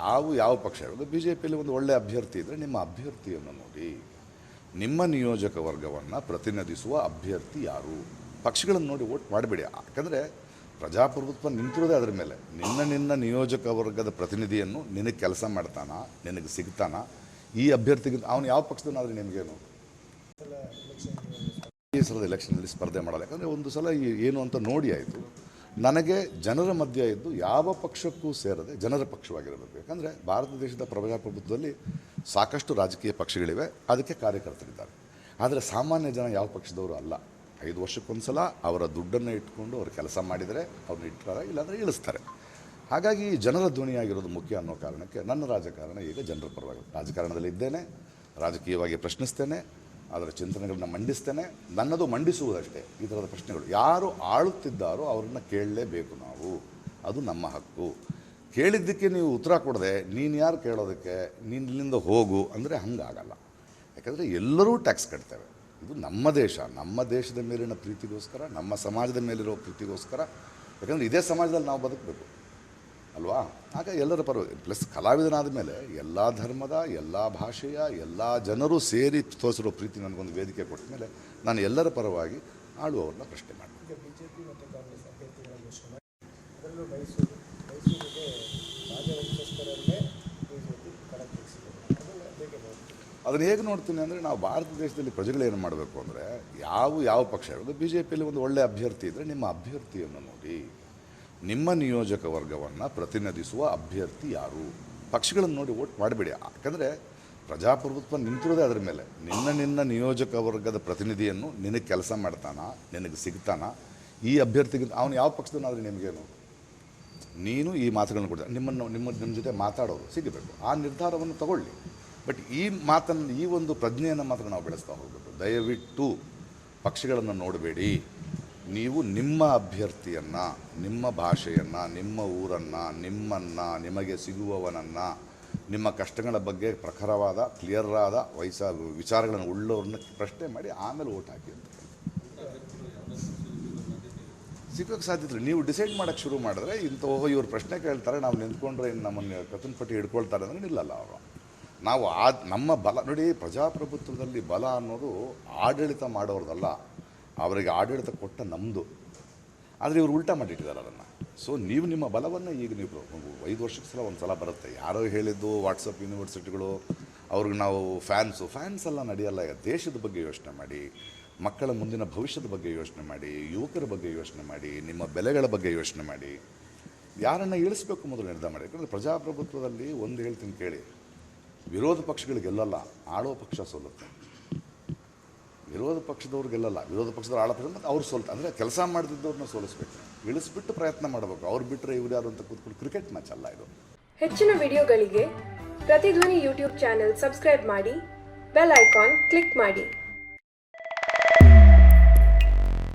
ಯಾವ ಯಾವ ಪಕ್ಷ ಇರೋದು ಬಿ ಜೆ ಪಿಯಲ್ಲಿ ಒಂದು ಒಳ್ಳೆಯ ಅಭ್ಯರ್ಥಿ ಇದ್ದರೆ ನಿಮ್ಮ ಅಭ್ಯರ್ಥಿಯನ್ನು ನೋಡಿ. ನಿಮ್ಮ ನಿಯೋಜಕ ವರ್ಗವನ್ನು ಪ್ರತಿನಿಧಿಸುವ ಅಭ್ಯರ್ಥಿ ಯಾರು? ಪಕ್ಷಗಳನ್ನು ನೋಡಿ ಓಟ್ ಮಾಡಬೇಡಿ. ಯಾಕಂದರೆ ಪ್ರಜಾಪ್ರಭುತ್ವ ನಿಂತಿರೋದೇ ಅದರ ಮೇಲೆ. ನಿನ್ನ ನಿನ್ನ ನಿಯೋಜಕ ವರ್ಗದ ಪ್ರತಿನಿಧಿಯನ್ನು ನಿನಗೆ ಕೆಲಸ ಮಾಡ್ತಾನ? ನಿನಗೆ ಸಿಗ್ತಾನ? ಈ ಅಭ್ಯರ್ಥಿಗಿಂತ ಅವನು ಯಾವ ಪಕ್ಷದನ್ನಾದರೆ ನಿಮಗೇನು ಈ ಸಲದ ಎಲೆಕ್ಷನಲ್ಲಿ ಸ್ಪರ್ಧೆ ಮಾಡಲ್ಲ. ಯಾಕಂದರೆ ಒಂದು ಸಲ ಏನು ಅಂತ ನೋಡಿ ಆಯಿತು. ನನಗೆ ಜನರ ಮಧ್ಯ ಇದ್ದು ಯಾವ ಪಕ್ಷಕ್ಕೂ ಸೇರದೆ ಜನರ ಪಕ್ಷವಾಗಿರಬೇಕು. ಯಾಕಂದರೆ ಭಾರತ ದೇಶದ ಪ್ರಜಾಪ್ರಭುತ್ವದಲ್ಲಿ ಸಾಕಷ್ಟು ರಾಜಕೀಯ ಪಕ್ಷಗಳಿವೆ, ಅದಕ್ಕೆ ಕಾರ್ಯಕರ್ತರಿದ್ದಾರೆ. ಆದರೆ ಸಾಮಾನ್ಯ ಜನ ಯಾವ ಪಕ್ಷದವರು ಅಲ್ಲ. ಐದು ವರ್ಷಕ್ಕೊಂದು ಸಲ ಅವರ ದುಡ್ಡನ್ನು ಇಟ್ಕೊಂಡು ಅವರು ಕೆಲಸ ಮಾಡಿದರೆ ಅವ್ರನ್ನ ಇಟ್ಟಾರೆ ಇಲ್ಲಾಂದರೆ ಇಳಿಸ್ತಾರೆ. ಹಾಗಾಗಿ ಜನರ ಧ್ವನಿಯಾಗಿರೋದು ಮುಖ್ಯ ಅನ್ನೋ ಕಾರಣಕ್ಕೆ ನನ್ನ ರಾಜಕಾರಣ ಈಗ ಜನರ ಪರವಾಗಿ ರಾಜಕಾರಣದಲ್ಲಿ ಇದ್ದೇನೆ, ರಾಜಕೀಯವಾಗಿ ಪ್ರಶ್ನಿಸ್ತೇನೆ ಅದರ ಚಿಂತನೆಗಳನ್ನ ಮಂಡಿಸ್ತೇನೆ. ನನ್ನದು ಮಂಡಿಸುವುದಷ್ಟೇ. ಈ ಥರದ ಪ್ರಶ್ನೆಗಳು. ಯಾರು ಆಳುತ್ತಿದ್ದಾರೋ ಅವ್ರನ್ನ ಕೇಳಲೇಬೇಕು ನಾವು. ಅದು ನಮ್ಮ ಹಕ್ಕು. ಕೇಳಿದ್ದಕ್ಕೆ ನೀವು ಉತ್ತರ ಕೊಡದೆ, ನೀನು ಯಾರು ಕೇಳೋದಕ್ಕೆ? ನೀನು ಇಲ್ಲಿಂದ ಹೋಗು ಅಂದರೆ ಹಂಗಾಗಲ್ಲ. ಯಾಕಂದರೆ ಎಲ್ಲರೂ ಟ್ಯಾಕ್ಸ್ ಕಟ್ತೇವೆ. ಇದು ನಮ್ಮ ದೇಶ. ನಮ್ಮ ದೇಶದ ಮೇಲಿನ ಪ್ರೀತಿಗೋಸ್ಕರ, ನಮ್ಮ ಸಮಾಜದ ಮೇಲಿರೋ ಪ್ರೀತಿಗೋಸ್ಕರ. ಯಾಕಂದರೆ ಇದೇ ಸಮಾಜದಲ್ಲಿ ನಾವು ಬದುಕಬೇಕು. ಅಲ್ವಾ? ಆಗ ಎಲ್ಲರ ಪರವಾಗಿ ಪ್ಲಸ್ ಕಲಾವಿದನಾದ ಮೇಲೆ ಎಲ್ಲ ಧರ್ಮದ ಎಲ್ಲ ಭಾಷೆಯ ಎಲ್ಲ ಜನರು ಸೇರಿ ತೋರಿಸಿರೋ ಪ್ರೀತಿ ನನಗೊಂದು ವೇದಿಕೆ ಕೊಟ್ಟ ಮೇಲೆ ನಾನು ಎಲ್ಲರ ಪರವಾಗಿ ಆಳುವವ್ರನ್ನ ಪ್ರಶ್ನೆ ಮಾಡಿ. ಅದನ್ನು ಹೇಗೆ ನೋಡ್ತೀನಿ ಅಂದರೆ ನಾವು ಭಾರತ ದೇಶದಲ್ಲಿ ಪ್ರಜೆಗಳೇನು ಏನು ಮಾಡಬೇಕು ಅಂದರೆ ಯಾವ ಯಾವ ಪಕ್ಷ ಇರೋದು ಬಿ ಜೆ ಪಿಯಲ್ಲಿ ಒಂದು ಒಳ್ಳೆಯ ಅಭ್ಯರ್ಥಿ ಇದ್ದರೆ ನಿಮ್ಮ ಅಭ್ಯರ್ಥಿಯನ್ನು ನೋಡಿ. ನಿಮ್ಮ ನಿಯೋಜಕ ವರ್ಗವನ್ನು ಪ್ರತಿನಿಧಿಸುವ ಅಭ್ಯರ್ಥಿ ಯಾರು? ಪಕ್ಷಗಳನ್ನು ನೋಡಿ ಓಟ್ ಮಾಡಬೇಡಿ. ಯಾಕಂದರೆ ಪ್ರಜಾಪ್ರಭುತ್ವ ನಿಂತಿರೋದೇ ಅದರ ಮೇಲೆ. ನಿನ್ನ ನಿನ್ನ ನಿಯೋಜಕ ವರ್ಗದ ಪ್ರತಿನಿಧಿಯನ್ನು ನಿನಗೆ ಕೆಲಸ ಮಾಡ್ತಾನ? ನಿನಗೆ ಸಿಗ್ತಾನ? ಈ ಅಭ್ಯರ್ಥಿಗಿಂತ ಅವನು ಯಾವ ಪಕ್ಷದನ್ನಾದರೂ ನಿಮಗೇನು ನೀನು ಈ ಮಾತುಗಳನ್ನು ಕೊಡ್ತಾರೆ ನಿಮ್ಮನ್ನು ನಿಮ್ಮ ನಿಮ್ಮ ಜೊತೆ ಮಾತಾಡೋರು ಸಿಗಬೇಕು. ಆ ನಿರ್ಧಾರವನ್ನು ತಗೊಳ್ಳಿ. ಬಟ್ ಈ ಮಾತನ್ನು ಈ ಒಂದು ಪ್ರಜ್ಞೆಯನ್ನು ಮಾತ್ರ ನಾವು ಬೆಳೆಸ್ತಾ ಹೋಗಬೇಕು. ದಯವಿಟ್ಟು ಪಕ್ಷಗಳನ್ನು ನೋಡಬೇಡಿ. ನೀವು ನಿಮ್ಮ ಅಭ್ಯರ್ಥಿಯನ್ನು, ನಿಮ್ಮ ಭಾಷೆಯನ್ನು, ನಿಮ್ಮ ಊರನ್ನು, ನಿಮ್ಮನ್ನು, ನಿಮಗೆ ಸಿಗುವವನನ್ನು, ನಿಮ್ಮ ಕಷ್ಟಗಳ ಬಗ್ಗೆ ಪ್ರಖರವಾದ ಕ್ಲಿಯರಾದ ವಯಸ್ಸ, ವಿಚಾರಗಳನ್ನು ಉಳ್ಳವ್ರನ್ನ ಪ್ರಶ್ನೆ ಮಾಡಿ ಆಮೇಲೆ ಓಟ್ ಹಾಕಿ ಅಂತ ಸಿಗೋಕ್ಕೆ ಸಾಧ್ಯತೆ. ನೀವು ಡಿಸೈಡ್ ಮಾಡೋಕ್ಕೆ ಶುರು ಮಾಡಿದ್ರೆ ಇಂಥ, ಓಹೋ, ಇವ್ರು ಪ್ರಶ್ನೆ ಕೇಳ್ತಾರೆ, ನಾವು ನಿಂತ್ಕೊಂಡ್ರೆ ಇನ್ನು ನಮ್ಮನ್ನು ಕತ್ತನ ಪಟ್ಟಿ ಹಿಡ್ಕೊಳ್ತಾರೆ ಅಂದರೆ ನಿಲ್ಲಲ್ಲ ಅವರು. ನಾವು ಆ, ನಮ್ಮ ಬಲ, ನೋಡಿ ಪ್ರಜಾಪ್ರಭುತ್ವದಲ್ಲಿ ಬಲ ಅನ್ನೋದು ಆಡಳಿತ ಮಾಡೋರ್ದಲ್ಲ. ಅವರಿಗೆ ಆಡಳಿತ ಕೊಟ್ಟ ನಮ್ಮದು ಆದರೆ ಇವರು ಉಲ್ಟಾ ಮಾಡಿಟ್ಟಿದ್ದಾರೆ ಅದನ್ನು. ಸೊ ನೀವು ನಿಮ್ಮ ಬಲವನ್ನು ಈಗ ನೀವು ಐದು ವರ್ಷಕ್ಕೆ ಸಲ ಒಂದು ಸಲ ಬರುತ್ತೆ. ಯಾರೋ ಹೇಳಿದ್ದು ವಾಟ್ಸಪ್ ಯೂನಿವರ್ಸಿಟಿಗಳು ಅವ್ರಿಗೆ ನಾವು ಫ್ಯಾನ್ಸು ಫ್ಯಾನ್ಸ್ ಎಲ್ಲ ನಡೆಯಲ್ಲ. ಈಗ ದೇಶದ ಬಗ್ಗೆ ಯೋಚನೆ ಮಾಡಿ, ಮಕ್ಕಳ ಮುಂದಿನ ಭವಿಷ್ಯದ ಬಗ್ಗೆ ಯೋಚನೆ ಮಾಡಿ, ಯುವಕರ ಬಗ್ಗೆ ಯೋಚನೆ ಮಾಡಿ, ನಿಮ್ಮ ಬೆಲೆಗಳ ಬಗ್ಗೆ ಯೋಚನೆ ಮಾಡಿ. ಯಾರನ್ನು ಇಳಿಸ್ಬೇಕು ಮೊದಲು ನಿರ್ಧಾರ ಮಾಡಿ. ಯಾಕಂದರೆ ಪ್ರಜಾಪ್ರಭುತ್ವದಲ್ಲಿ ಒಂದು ಹೇಳ್ತೀನಿ ಕೇಳಿ, ವಿರೋಧ ಪಕ್ಷಗಳು ಗೆಲ್ಲಲ್ಲ ಆಳೋ ಪಕ್ಷ ಸೋಲುತ್ತೆ. ವಿರೋಧ ಪಕ್ಷದವ್ರು ಗೆಲ್ಲಲ್ಲ. ವಿರೋಧ ಪಕ್ಷದ ಪಕ್ಷ ಮತ್ತು ಅವ್ರು ಸೋಲ್ತಾರೆ ಅಂದರೆ ಕೆಲಸ ಮಾಡಿದ್ದವ್ರನ್ನ ಸೋಲಿಸ್ಬೇಕು. ಇಳಿಸ್ಬಿಟ್ಟು ಪ್ರಯತ್ನ ಮಾಡಬೇಕು. ಅವ್ರು ಬಿಟ್ಟರೆ ಇವ್ರು ಯಾರು ಅಂತ ಕೂತ್ಕೊಂಡು ಕ್ರಿಕೆಟ್ ಮ್ಯಾಚ್ ಅಲ್ಲ ಇದು. ಹೆಚ್ಚಿನ ವಿಡಿಯೋಗಳಿಗೆ ಪ್ರತಿಧ್ವನಿ ಯೂಟ್ಯೂಬ್ ಚಾನೆಲ್ ಸಬ್ಸ್ಕ್ರೈಬ್ ಮಾಡಿ, ಬೆಲ್ ಐಕಾನ್ ಕ್ಲಿಕ್ ಮಾಡಿ.